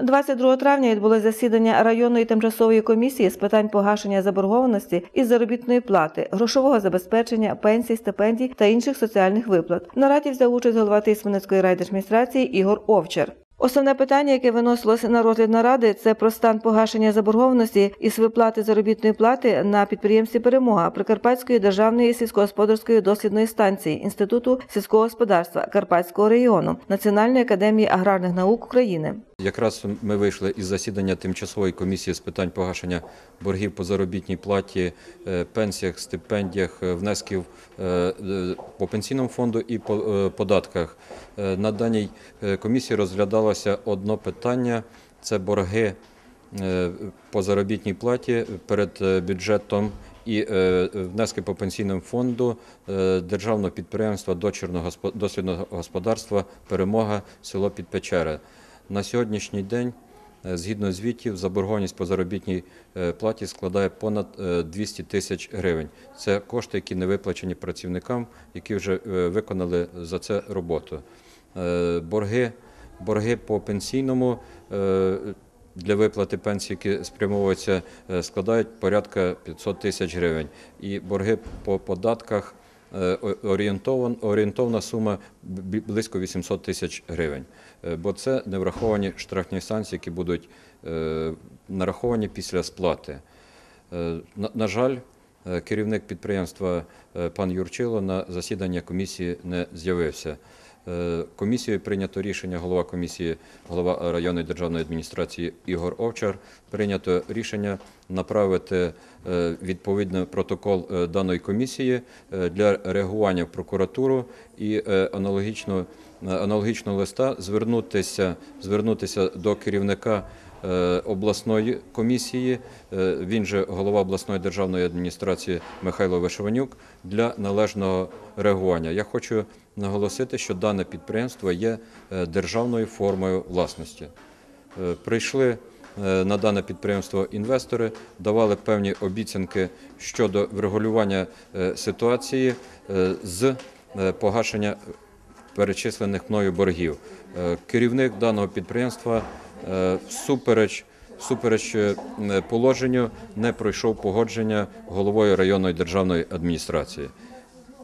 22 травня відбулося засідання районної тимчасової комісії з питань погашення заборгованості із заробітної плати, грошового забезпечення, пенсій, стипендій та інших соціальних виплат. На раді взяв участь голова Тисменецької райдержадміністрації Ігор Овчар. Основне питання, яке виносилося на розгляд наради, це про стан погашення заборгованості із виплати заробітної плати на підприємстві Перемога Прикарпатської державної сільськогосподарської дослідної станції Інституту сільського господарства Карпатського регіону Національної академії аграрних наук України. Якраз ми вийшли із засідання тимчасової комісії з питань погашення боргів по заробітній платі, е, пенсіях, стипендіях, е, внесків е, по пенсійному фонду і по податках. На даній комісії розглядалося одно питання: це борги по заробітній платі перед бюджетом. І внески по пенсійному фонду державного підприємства дочірного дослідного господарства Перемога село Підпечере. На сьогоднішній день, е, згідно звітів, заборгованість по заробітній е, платі складає понад е, 200 тисяч гривень. Це кошти, які не виплачені працівникам, які вже е, виконали за це роботу. Е, Борги, борги по пенсійному е, для виплати пенсій, які спрямовуються, е, складають порядка 500 тисяч гривень. І борги по податках е, орієнтовна сума близько 800 тисяч гривень. Е, Бо це не враховані штрафні санкції, які будуть е, нараховані після сплати. Е, На, жаль, е, керівник підприємства е, пан Юрчило на засідання комісії не з'явився. Е, Комісією прийнято рішення, голова комісії, голова районної державної адміністрації Ігор Овчар, прийнято рішення направити е, відповідний протокол е, даної комісії для реагування в прокуратуру і аналогічно, аналогічного листа звернутися, звернутися до керівника обласної комісії, е, він же голова обласної державної адміністрації Михайло Вишиванюк для належного реагування. Я хочу наголосити, що дане підприємство є е, державною формою власності. Е, Прийшли е, на дане підприємство інвестори, давали певні обіцянки щодо врегулювання е, ситуації е, з е, погашення перечислених мною боргів. Е, Керівник даного підприємства е, всупереч всупереч е, положенню не пройшов погодження головою районної державної адміністрації.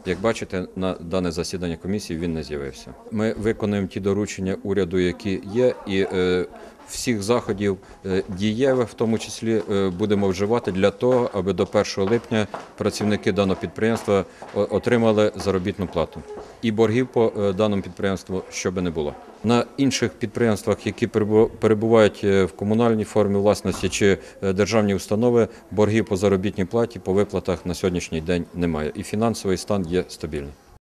Як бачите, на дане засідання комісії він не з'явився. Ми виконуємо ті доручення уряду, які є, і е, всіх заходів е, дієвих, в тому числі, е, будемо вживати для того, аби до 1 липня працівники даного підприємства отримали заробітну плату. І боргів по е, даному підприємству щоби не було. На інших підприємствах, які перебу- перебувають е, в комунальній формі власності чи е, державні установи, боргів по заробітній платі по виплатах на сьогоднішній день немає. І фінансовий стан є стабільний.